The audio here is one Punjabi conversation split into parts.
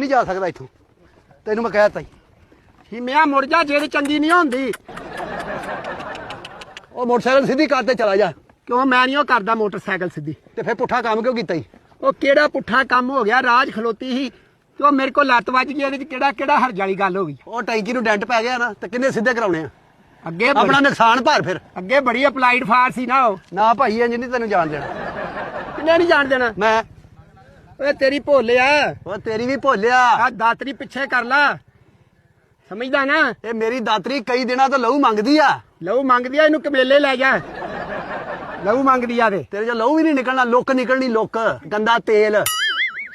ਨਹੀਂ ਜਾ ਸਕਦਾ ਇੱਥੋਂ। ਤੈਨੂੰ ਮੈਂ ਕਹਿ ਤਾ ਹੀ ਹਿਮਿਆ ਮੁੜ ਜਾ ਜਿਹੜੀ ਚੰਗੀ ਨਹੀਂ ਹੁੰਦੀ। ਉਹ ਮੋਟਰਸਾਈਕਲ ਸਿੱਧੀ ਕਰ ਤੇ ਚਲਾ ਜਾ। ਕਿਉਂ? ਮੈਂ ਨਹੀਂ ਉਹ ਕਰਦਾ ਮੋਟਰਸਾਈਕਲ ਸਿੱਧੀ। ਤੇ ਫਿਰ ਪੁੱਠਾ ਕੰਮ ਕਿਉਂ ਕੀਤਾ ਈ ਉਹ ਕਿਹੜਾ ਪੁੱਠਾ ਕੰਮ ਹੋ ਗਿਆ? ਰਾਜ ਖਲੋਤੀ ਸੀ। ਤੇ ਉਹ ਮੇਰੇ ਕੋਲ ਲੱਤ ਵੱਜ ਗਈ ਇਹਦੇ ਚ ਕਿਹੜਾ ਕਿਹੜਾ ਹਰਜ ਵਾਲੀ ਗੱਲ ਹੋ ਗਈ? ਉਹ ਟੈਂਕੀ ਨੂੰ ਡੈਂਟ ਪੈ ਗਿਆ ਨਾ ਤੇ ਕਿੰਨੇ ਸਿੱਧੇ ਕਰਾਉਣੇ ਆ? ਅੱਗੇ ਆਪਣਾ ਨੁਕਸਾਨ ਭਰ ਫਿਰ। ਅੱਗੇ ਬੜੀ ਅਪਲਾਈਡ ਫਾਰ ਸੀ ਨਾ ਉਹ। ਨਾ ਭਾਈ ਇੰਜ ਨਹੀਂ ਤੈਨੂੰ ਜਾਣ ਦੇਣਾ। ਕਿੰਨੇ ਨਹੀਂ ਜਾਣ ਦੇਣਾ? ਮੈਂ ਓਏ ਤੇਰੀ ਭੋਲਿਆ ਉਹ ਤੇਰੀ ਵੀ ਭੋਲਿਆ ਆ। ਦਾਤਰੀ ਪਿੱਛੇ ਕਰ ਲਾ। ਸਮਝਦਾ ਨਾ? ਇਹ ਮੇਰੀ ਦਾਤਰੀ ਕਈ ਦਿਨਾਂ ਤੋਂ ਲਹੂ ਮੰਗਦੀ ਆ। ਲਹੂ ਮੰਗਦੀ ਆ ਇਹਨੂੰ ਕਮੇਲੇ ਲੈ ਜਾ। ਲਹੂ ਮੰਗਦੀ ਆ ਦੇ ਤੇਰੇ ਚ ਲਹੂ ਵੀ ਨਹੀਂ ਨਿਕਲਣਾ ਲੁੱਕ ਨਿਕਲਣੀ ਲੁੱਕ ਗੰਦਾ ਤੇਲ।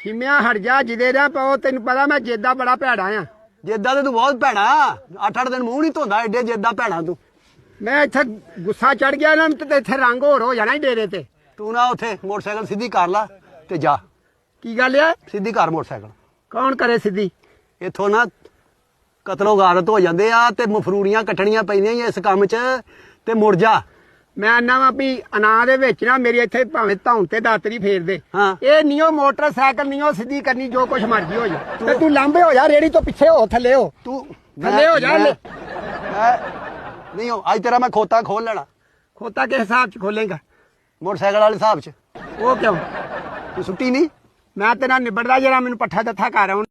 ਹਿਮਿਆ ਹਟ ਜਾ ਜਿਹਦੇ ਦਾ ਪਾਓ ਤੈਨੂੰ ਪਤਾ ਮੈਂ ਜੇਦਾ ਬੜਾ ਭੈੜਾ ਆ। ਜਿੱਦਾਂ ਤੇ ਤੂੰ ਬਹੁਤ ਭੈੜਾ। ਅੱਠ ਅੱਠ ਦਿਨ ਮੂੰਹ ਨਹੀਂ ਧੋਂਦਾ ਐਡੇ ਜਿੱਦਾਂ ਭੈੜਾ ਤੂੰ। ਮੈਂ ਇੱਥੇ ਗੁੱਸਾ ਚੜ ਗਿਆ ਨਾ ਤੇ ਇੱਥੇ ਰੰਗ ਹੋਰ ਹੋ ਜਾਣਾ ਹੀ ਡੇਰੇ ਤੇ। ਤੂੰ ਨਾ ਉੱਥੇ ਮੋਟਰਸਾਈਕਲ ਸਿੱਧੀ ਕਰ ਲਾ ਤੇ ਜਾ। ਕੀ ਗੱਲ ਆ? ਸਿੱਧੀ ਕਰ ਮੋਟਰਸਾਈਕਲ। ਕੌਣ ਕਰੇ ਸਿੱਧੀ? ਇੱਥੋਂ ਨਾ ਕਤਲੋ ਗਾਰਤ ਹੋ ਜਾਂਦੇ ਆ ਤੇ ਮਫਰੂੜੀਆਂ ਕੱਟਣੀਆਂ ਪੈਂਦੀਆਂ ਈ ਇਸ ਕੰਮ 'ਚ ਤੇ ਮੁੜ ਜਾ। ਮੈਂ ਨਾ ਵਾ ਵੀ ਅਨਾ ਦੇ ਵਿੱਚ ਨਾ ਮੇਰੀ ਇੱਥੇ ਭਾਵੇਂ ਧੌਣ ਤੇ ਦਾਤਰੀ ਫੇਰ ਦੇ। ਹਾਂ। ਇਹ ਨਿਓ ਮੋਟਰਸਾਈਕਲ ਨਿਓ ਸਿੱਧੀ ਕਰਨੀ ਜੋ ਕੁਛ ਮਰਜ਼ੀ ਹੋ ਜਾ। ਤੇ ਤੂੰ ਲਾਂਬੇ ਹੋ ਜਾ ਰੇੜੀ ਤੋਂ ਪਿੱਛੇ ਹੋ ਥੱਲੇ ਹੋ। ਤੂੰ ਥੱਲੇ ਹੋ ਜਾ। ਲੈ। ਮੈਂ ਨਹੀਂ ਹੋ ਅੱਜ ਤੇਰਾ ਮੈਂ ਖੋਤਾ ਖੋਲ ਲੈਣਾ। ਖੋਤਾ ਕਿਸ ਹਿਸਾਬ ਚ ਖੋਲੇਗਾ? ਮੋਟਰਸਾਈਕਲ ਵਾਲੇ ਹਿਸਾਬ 'ਚ। ਉਹ ਕਿਉਂ? ਤੂੰ ਸੁੱਟੀ ਨਹੀਂ ਮੈਂ ਤੇਰਾ ਨਿਬੜਦਾ ਜਿਹੜਾ ਮੈਨੂੰ ਪੱਠਾ ਦੱਥਾ ਕਰ ਆਉਣ।